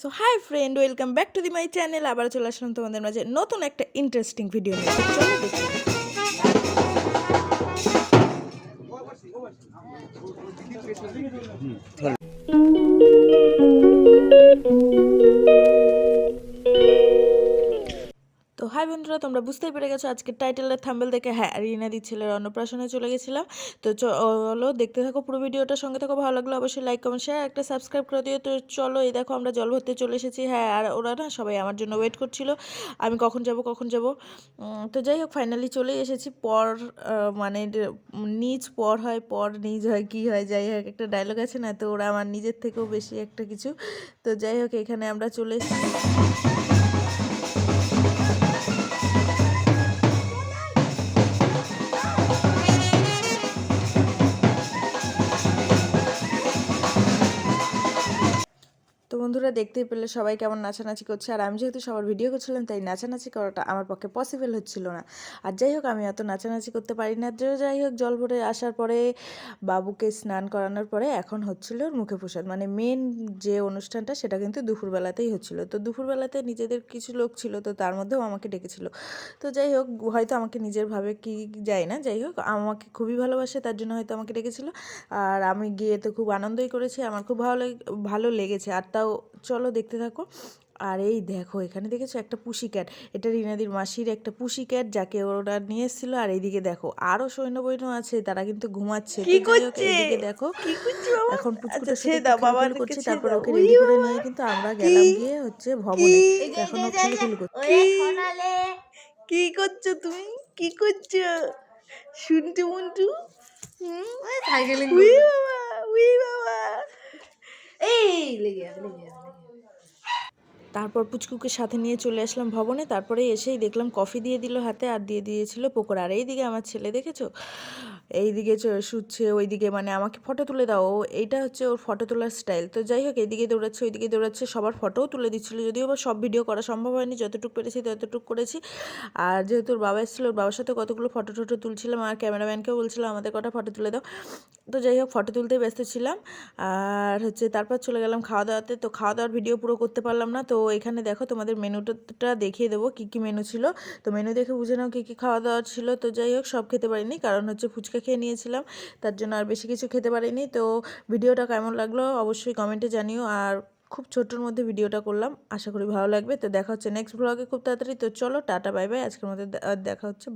So hi friend welcome back to the my channel আবার চলে আসলাম তোমাদের মাঝে নতুন একটা ইন্টারেস্টিং ভিডিও নিয়ে। হাই বন্ধুরা, তোমরা বুঝতেই পেরে গেছো আজকে টাইটেলের থাম্বেল দেখে। হ্যাঁ রিনাদি ছেলের অন্নপ্রাশনে চলে গেছিলাম। তো চলো দেখতে থাকো পুরো ভিডিওটা সঙ্গে থাকো, ভালো লাগল অবশ্যই লাইক কমেন্ট শেয়ার একটা সাবস্ক্রাইব করে দিও। তো চলো, এই দেখো আমরা জল ভরতে চলে এসেছি। হ্যাঁ আর ওরা না সবাই আমার জন্য ওয়েট করছিল। আমি কখন যাব কখন যাব? তো যাই হোক ফাইনালি চলে এসেছি। পর মানে নিজ পর হয়, পর নিজ হয়, কি হয়, যাই হোক, একটা ডায়লগ আছে না? তো ওরা আমার নিজের থেকেও বেশি একটা কিছু। তো যাই হোক, এখানে আমরা চলে এসেছি। বন্ধুরা দেখতেই পেলে সবাই কেমন নাচানাচি করছে। আর আমি যেহেতু সবার ভিডিও করছিলাম, তাই নাচানাচি করাটা আমার পক্ষে পসিবল হচ্ছিল না। আর যাই হোক, আমি এত নাচানাচি করতে পারি না। যাই হোক, জল ভরে আসার পরে বাবুকে স্নান করানোর পরে এখন হচ্ছিল মুখে প্রসাদ। মানে মেন যে অনুষ্ঠানটা, সেটা কিন্তু দুপুরবেলাতেই হচ্ছিল। তো দুপুরবেলাতে নিজেদের কিছু লোক ছিল, তো তার মধ্যেও আমাকে ডেকেছিল। তো যাই হোক, হয়তো আমাকে নিজের ভাবে কি যায় না, যাই হোক, আমাকে খুবই ভালোবাসে, তার জন্য হয়তো আমাকে ডেকেছিল। আর আমি গিয়ে তো খুব আনন্দই করেছি, আমার খুব ভালো ভালো লেগেছে। আর তাও চলো দেখতে থাকো। আর এই দেখো এখানে দেখেছ একটা পুষি ক্যাট এটা রিনাদির মাসির একটা পুষি ক্যাট যাকে ওরা নিয়ে এসেছিল। আর এইদিকে দেখো আরও সৈন্য বৈন্য আছে তারা কিন্তু ঘুমাচ্ছে। কি করছে? এইদিকে দেখো কি করছি এখন আচ্ছা একটু বাবা খেলাখেলি তারপর ওকে রেডি করে নিয়ে কিন্তু আমরা গেলাম গিয়ে হচ্ছে ভবনে। এখন ও করছে। কি কি করছ তুমি? কি করছ? শুনটু মুন্টু? সাইকেলিং উই বাবা উই বাবা। এই লেগে যাবে, লেগে যাবে, লেগে যাবে। তারপর পুচকুকে সাথে নিয়ে চলে আসলাম ভবনে, তারপরে এসেই দেখলাম কফি দিয়ে দিল হাতে আর দিয়ে দিয়েছিল পকোড়া। আর এইদিকে আমার ছেলে দেখেছ? এইদিকে শুচ্ছে, ওইদিকে মানে আমাকে ফটো তুলে দাও। এইটা হচ্ছে ওর ফটো তোলার স্টাইল তো যাই হোক, এইদিকে দৌড়াচ্ছে, ওইদিকে দৌড়াচ্ছে, সবার ফটোও তুলে দিচ্ছিল। যদিও বা সব ভিডিও করা সম্ভব হয়নি, যতটুকু পেরেছি ততটুকু করেছি। আর যেহেতু ওর বাবা এসেছিল, ওর বাবার সাথে কতগুলো ফটো টটো তুলছিলাম, আর ক্যামেরাম্যানকেও বলছিলাম আমাদের কটা ফটো তুলে দাও। তো যাই হোক ফটো তুলতে ব্যস্ত ছিলাম। আর হচ্ছে, তারপর চলে গেলাম খাওয়া দাওয়াতে। তো খাওয়া দাওয়ার ভিডিও পুরো করতে পারলাম না। তো এখানে দেখো তোমাদের মেনুটা দেখিয়ে দেবো কী কী মেনু ছিল। তো মেনু দেখে বুঝে নাও কী কী খাওয়া দাওয়া ছিল। তো যাই হোক, সব খেতে পারিনি, কারণ হচ্ছে ফুচকা খেয়ে নিয়েছিলাম, তার জন্য আর বেশি কিছু খেতে পারিনি। তো ভিডিওটা কেমন লাগল অবশ্যই কমেন্টে জানিও, আর খুব ছোটোর মধ্যে ভিডিওটা করলাম, আশা করি ভালো লাগবে। তো দেখা হচ্ছে নেক্সট ব্লগে খুব তাড়াতাড়ি। তো চলো, টাটা বাই বাই আজকের মধ্যে দেখা হচ্ছে